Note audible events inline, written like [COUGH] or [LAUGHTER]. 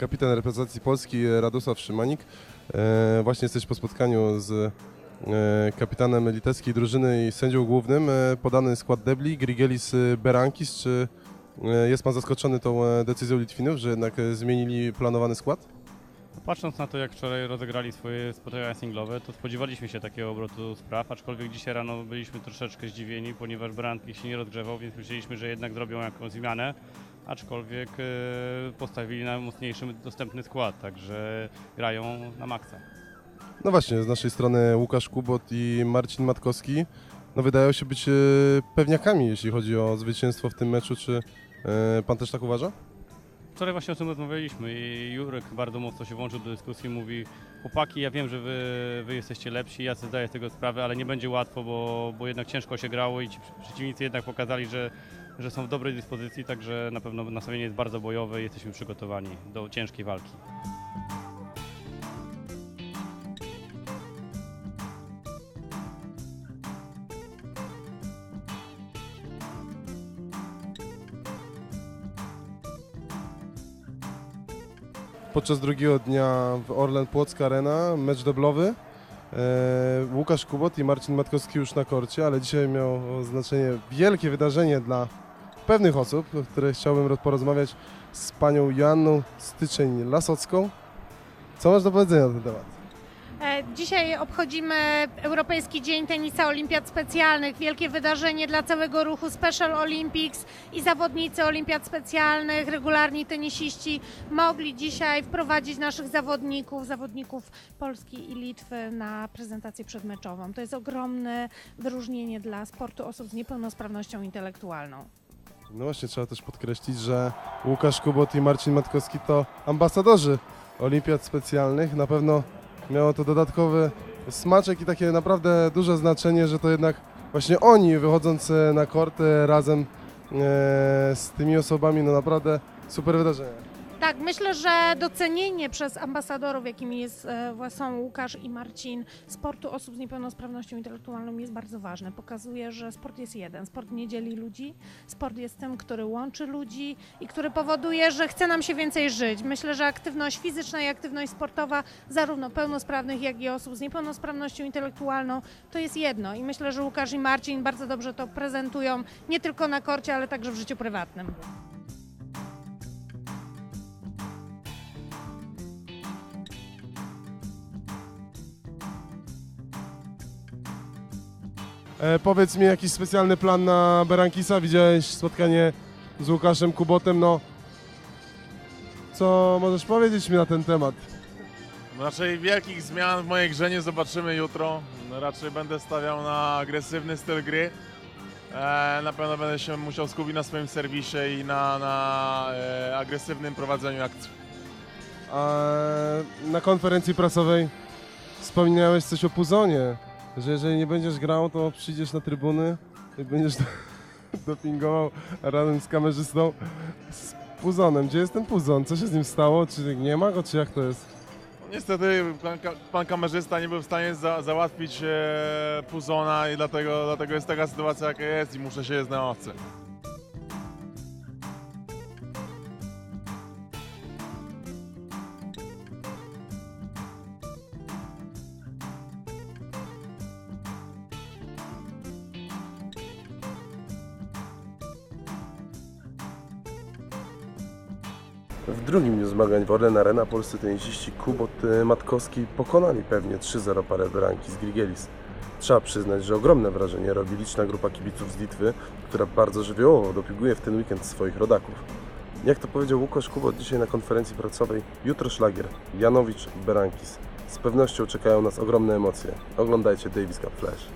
kapitan reprezentacji Polski Radosław Szymanik. E, Właśnie jesteś po spotkaniu z e, kapitanem litewskiej drużyny i sędzią głównym. E, Podany skład debli, Grigelis e, Berankis. Czy e, jest Pan zaskoczony tą e, decyzją Litwinów, że jednak e, zmienili planowany skład? Patrząc na to, jak wczoraj rozegrali swoje spotkania singlowe, to spodziewaliśmy się takiego obrotu spraw, aczkolwiek dzisiaj rano byliśmy troszeczkę zdziwieni, ponieważ Brandki się nie rozgrzewał, więc myśleliśmy, że jednak zrobią jakąś zmianę, aczkolwiek e, postawili na mocniejszy dostępny skład, także grają na maksa. No właśnie, z naszej strony Łukasz Kubot i Marcin Matkowski no wydają się być e, pewniakami, jeśli chodzi o zwycięstwo w tym meczu. Czy e, Pan też tak uważa? Wczoraj właśnie o tym rozmawialiśmy i Jurek bardzo mocno się włączył do dyskusji, mówi chłopaki, ja wiem, że wy, wy jesteście lepsi, ja sobie zdaję z tego sprawę, ale nie będzie łatwo, bo, bo jednak ciężko się grało i ci przeciwnicy jednak pokazali, że, że są w dobrej dyspozycji, także na pewno nastawienie jest bardzo bojowe i jesteśmy przygotowani do ciężkiej walki. Podczas drugiego dnia w Orlen Płocka Arena, mecz deblowy. E, Łukasz Kubot i Marcin Matkowski już na korcie, ale dzisiaj miało znaczenie wielkie wydarzenie dla pewnych osób, o których chciałbym roz- porozmawiać z panią Joanną Styczeń-Lasocką. Co masz do powiedzenia na ten temat? E, Dzisiaj obchodzimy Europejski Dzień Tenisa Olimpiad Specjalnych. Wielkie wydarzenie dla całego ruchu Special Olympics i zawodnicy Olimpiad Specjalnych, regularni tenisiści mogli dzisiaj wprowadzić naszych zawodników, zawodników Polski i Litwy na prezentację przedmeczową. To jest ogromne wyróżnienie dla sportu osób z niepełnosprawnością intelektualną. No właśnie, trzeba też podkreślić, że Łukasz Kubot i Marcin Matkowski to ambasadorzy Olimpiad Specjalnych. Na pewno miało to dodatkowy smaczek i takie naprawdę duże znaczenie, że to jednak właśnie oni wychodząc na korty razem e, z tymi osobami, no naprawdę super wydarzenie. Tak, myślę, że docenienie przez ambasadorów, jakimi jest, e, są Łukasz i Marcin, sportu osób z niepełnosprawnością intelektualną jest bardzo ważne. Pokazuje, że sport jest jeden. Sport nie dzieli ludzi. Sport jest tym, który łączy ludzi i który powoduje, że chce nam się więcej żyć. Myślę, że aktywność fizyczna i aktywność sportowa zarówno pełnosprawnych, jak i osób z niepełnosprawnością intelektualną to jest jedno. I myślę, że Łukasz i Marcin bardzo dobrze to prezentują nie tylko na korcie, ale także w życiu prywatnym. E, powiedz mi jakiś specjalny plan na Berankisa? Widziałeś spotkanie z Łukaszem Kubotem, no co możesz powiedzieć mi na ten temat? Raczej wielkich zmian w mojej grze nie zobaczymy jutro. Raczej będę stawiał na agresywny styl gry. E, na pewno będę się musiał skupić na swoim serwisie i na, na e, agresywnym prowadzeniu akcji. A na konferencji prasowej wspomniałeś coś o Puzonie, że jeżeli nie będziesz grał, to przyjdziesz na trybuny i będziesz [LAUGHS] dopingował razem z kamerzystą z Puzonem. Gdzie jest ten Puzon? Co się z nim stało? Czy nie ma go, czy jak to jest? Niestety pan, pan kamerzysta nie był w stanie za, załatwić e, Puzona i dlatego, dlatego jest taka sytuacja jaka jest i muszę się jeść na ławce. W drugim dniu zmagań w Orlen Arena polscy tenisiści Kubot Matkowski pokonali pewnie 3-0 parę Beranki z Grigelis. Trzeba przyznać, że ogromne wrażenie robi liczna grupa kibiców z Litwy, która bardzo żywiołowo dopinguje w ten weekend swoich rodaków. Jak to powiedział Łukasz Kubot dzisiaj na konferencji prasowej, jutro szlagier Janowicz Berankis. Z pewnością czekają nas ogromne emocje. Oglądajcie Davis Cup Flash.